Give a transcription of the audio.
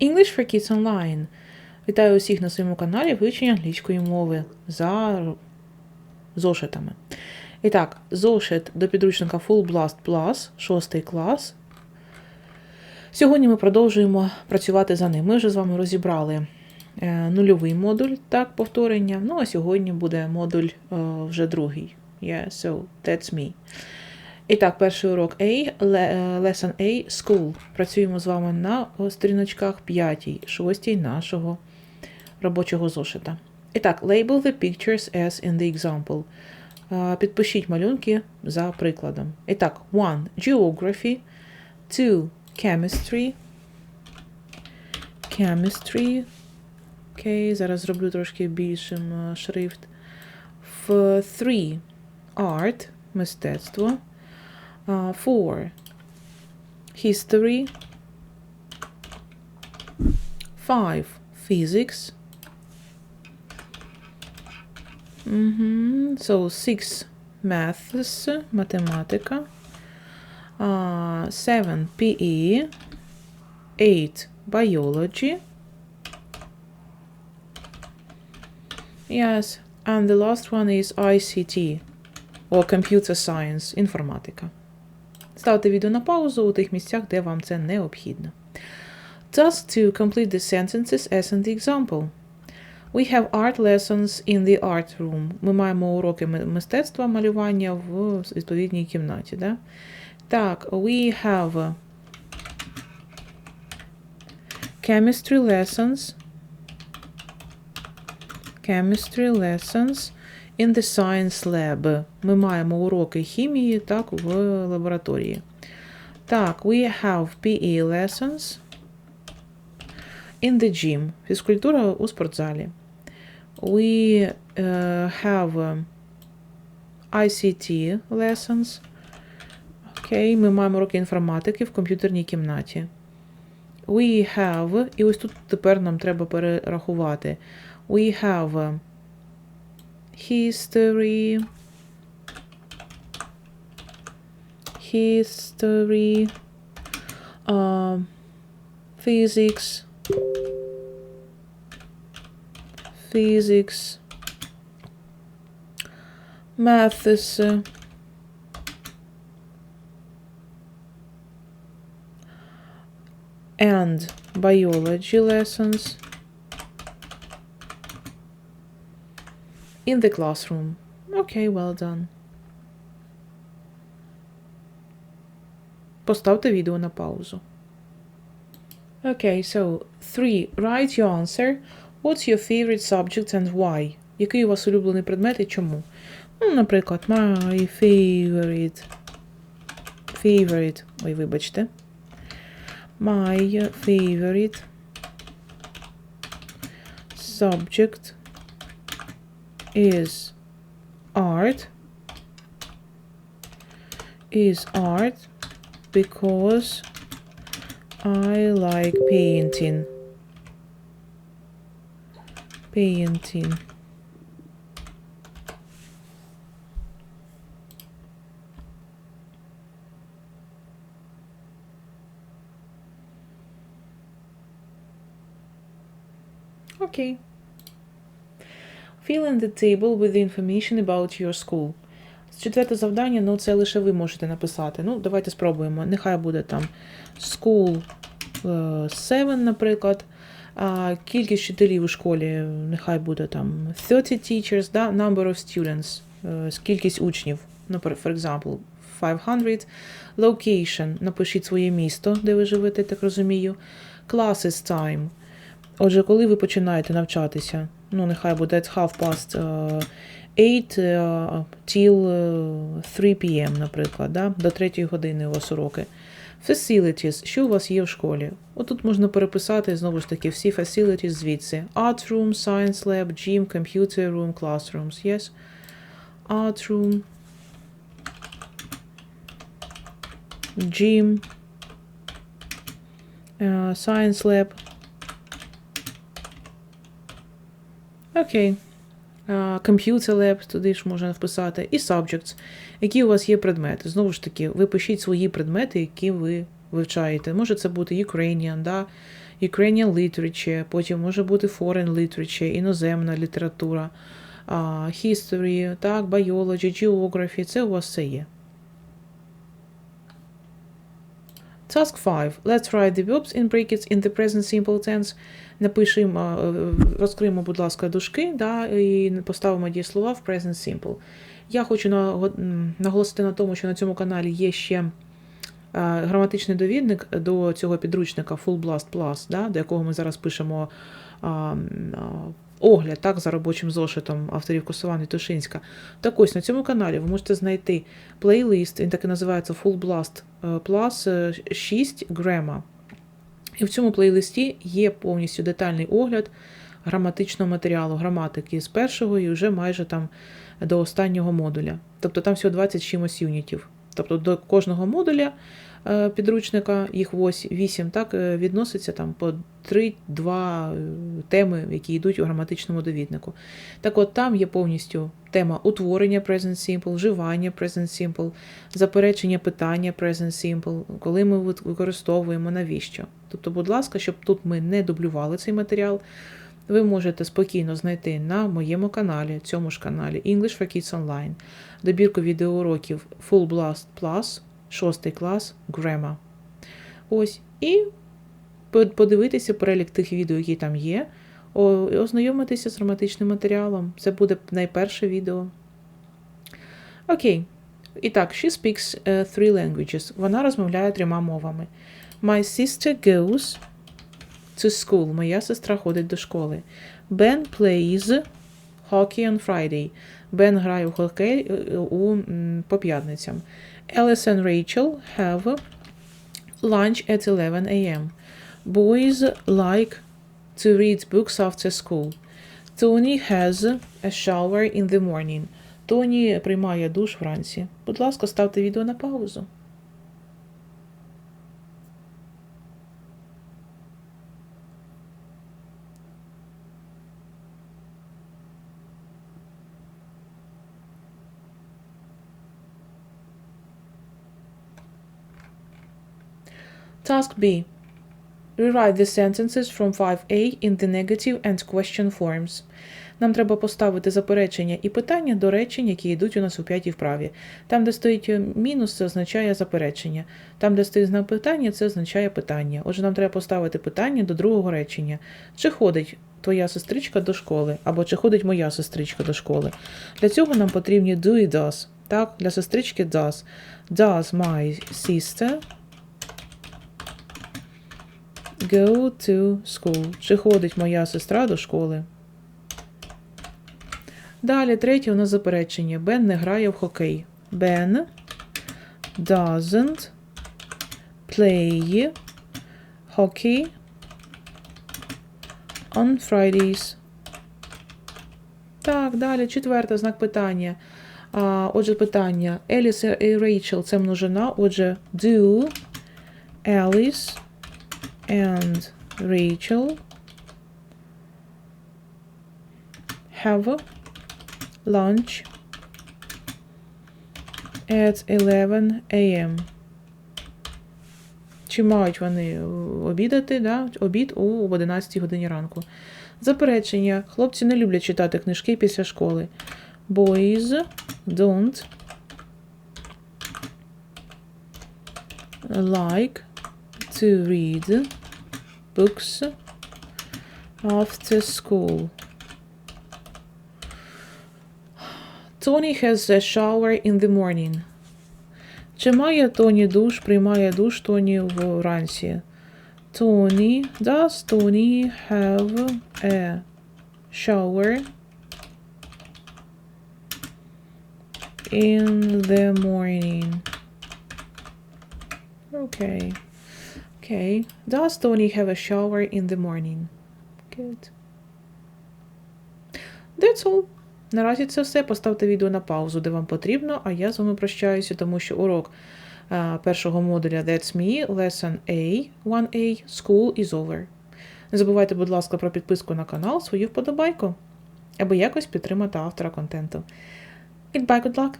English for Kids Online. Вітаю усіх на своєму каналі вивчення англійської мови за зошитами. І так, зошит до підручника Full Blast Plus, 6 клас. Сьогодні ми продовжуємо працювати за ним. Ми вже з вами розібрали е, нульовий модуль, так, повторення. Ну, а сьогодні буде модуль е, вже другий. Yeah, so that's me. І так, перший урок A, е, lesson A, school. Працюємо з вами на сторіночках 5, 6 нашого робочого зошита. І так, label the pictures as in the example. Підпишіть малюнки за прикладом. І так, 1. Geography. 2. Chemistry. Chemistry. Окей, зараз зроблю трошки більшим е, шрифт. 3. Art. Мистецтво. uh, four. History. Five. Physics. Mm -hmm. so six. Maths. Mathematica. Uh, seven. PE eight. Biology. Yes. And the last one is ICT or computer science informatica. Ставте відео на паузу у тих місцях, де вам це необхідно. Task to complete the sentences as in the example. We have art lessons in the art room. Ми маємо уроки мистецтва малювання в відповідній кімнаті. Да? Так, we have chemistry lessons. Chemistry lessons in the science lab. Ми маємо уроки хімії так, в лабораторії. Так, we have PE lessons in the gym. Фізкультура у спортзалі. We uh, have uh, ICT lessons. Окей, ми маємо уроки інформатики в комп'ютерній кімнаті. We have, і ось тут тепер нам треба перерахувати. We have history, history, um, physics, physics, maths, and biology lessons. in the classroom. Okay, well done. Поставте відео на паузу. Okay, so 3. Write your answer. What's your favorite subject and why? Який у вас улюблений предмет і чому? Ну, наприклад, my favorite. Favorite. Ой, вибачте. My favorite subject is art is art because I like painting. Painting. Okay Fill in the table with the information about your school. Четверте завдання, ну це лише ви можете написати. Ну, давайте спробуємо. Нехай буде там school 7, наприклад. А кількість вчителів у школі, нехай буде там 30 teachers, да? number of students, е, кількість учнів, ну, for example, 500. Location, напишіть своє місто, де ви живете, так розумію. Classes time. Отже, коли ви починаєте навчатися, ну, нехай буде half past е, 8 е, till е, 3 p.m., наприклад, да? до 3 години у вас уроки. Facilities, що у вас є в школі? Отут можна переписати, знову ж таки, всі facilities звідси. Art room, science lab, gym, computer room, classrooms, yes? Art room, gym, е, science lab, Окей. Computer Lab, туди ж можна вписати. І subjects. Які у вас є предмети? Знову ж таки, ви пишіть свої предмети, які ви вивчаєте. Може це бути Ukrainian, да? Ukrainian literature, потім може бути foreign literature, іноземна література, history, так, biology, geography, це у вас все є. Task 5. Let's write the verbs in brackets in the present simple tense. Напишемо, розкриємо, будь ласка, дужки, да, і поставимо дієслова в present simple. Я хочу наголосити на тому, що на цьому каналі є ще граматичний довідник до цього підручника Full Blast Plus, да, до якого ми зараз пишемо огляд так, за робочим зошитом авторів Косован і Тушинська. Так ось на цьому каналі ви можете знайти плейлист, він так і називається Full Blast е, Plus е, 6 Грема. І в цьому плейлисті є повністю детальний огляд граматичного матеріалу, граматики з першого і вже майже там до останнього модуля. Тобто там всього 20 чимось юнітів. Тобто до кожного модуля е, підручника, їх 8, так, е, відноситься там по 3-2 теми, які йдуть у граматичному довіднику. Так от там є повністю тема утворення Present Simple, вживання Present Simple, заперечення питання Present Simple, коли ми використовуємо, навіщо. Тобто, будь ласка, щоб тут ми не дублювали цей матеріал, ви можете спокійно знайти на моєму каналі, цьому ж каналі English for Kids Online, добірку відеоуроків Full Blast Plus, 6 клас Grammar. Ось. І подивитися перелік тих відео, які там є, ознайомитися з граматичним матеріалом. Це буде найперше відео. Окей. І так, she speaks uh, three languages. Вона розмовляє трьома мовами. My sister goes to school. Моя сестра ходить до школи. Ben plays hockey on Friday. Бен грає в хокей е, у, по п'ятницям. Alice and Rachel have lunch at 11 a.m. Boys like to read books after school. Tony has a shower in the morning. Тоні приймає душ вранці. Будь ласка, ставте відео на паузу. Task B. Rewrite the sentences from 5a in the negative and question forms. Нам треба поставити заперечення і питання до речень, які йдуть у нас у п'ятій вправі. Там, де стоїть е, мінус, це означає заперечення. Там, де стоїть знак питання, це означає питання. Отже, нам треба поставити питання до другого речення. Чи ходить твоя сестричка до школи? Або чи ходить моя сестричка до школи? Для цього нам потрібні do і does. Так, для сестрички does. Does my sister go to school? Чи ходить моя сестра до школи? Далі, третє у нас заперечення. Бен не грає в хокей. Ben doesn't play hockey on Fridays. Так, далі, четверте знак питання. А, отже, питання. Еліс і Рейчел це множина. Отже, do Alice and Rachel have lunch at 11 a.m. Чи мають вони обідати, да? обід у 11 годині ранку. Заперечення. Хлопці не люблять читати книжки після школи. Boys don't like to read books after school. Tony has a shower in the morning. Чи має Тоні душ, приймає душ Тоні вранці? Tony, does Tony have a shower in the morning? Okay. Okay. Does Tony have a shower in the morning? Good. That's all. Наразі це все. Поставте відео на паузу, де вам потрібно, а я з вами прощаюся, тому що урок а, першого модуля That's Me, Lesson A, 1A, School is over. Не забувайте, будь ласка, про підписку на канал, свою вподобайку, аби якось підтримати автора контенту. Goodbye, good luck!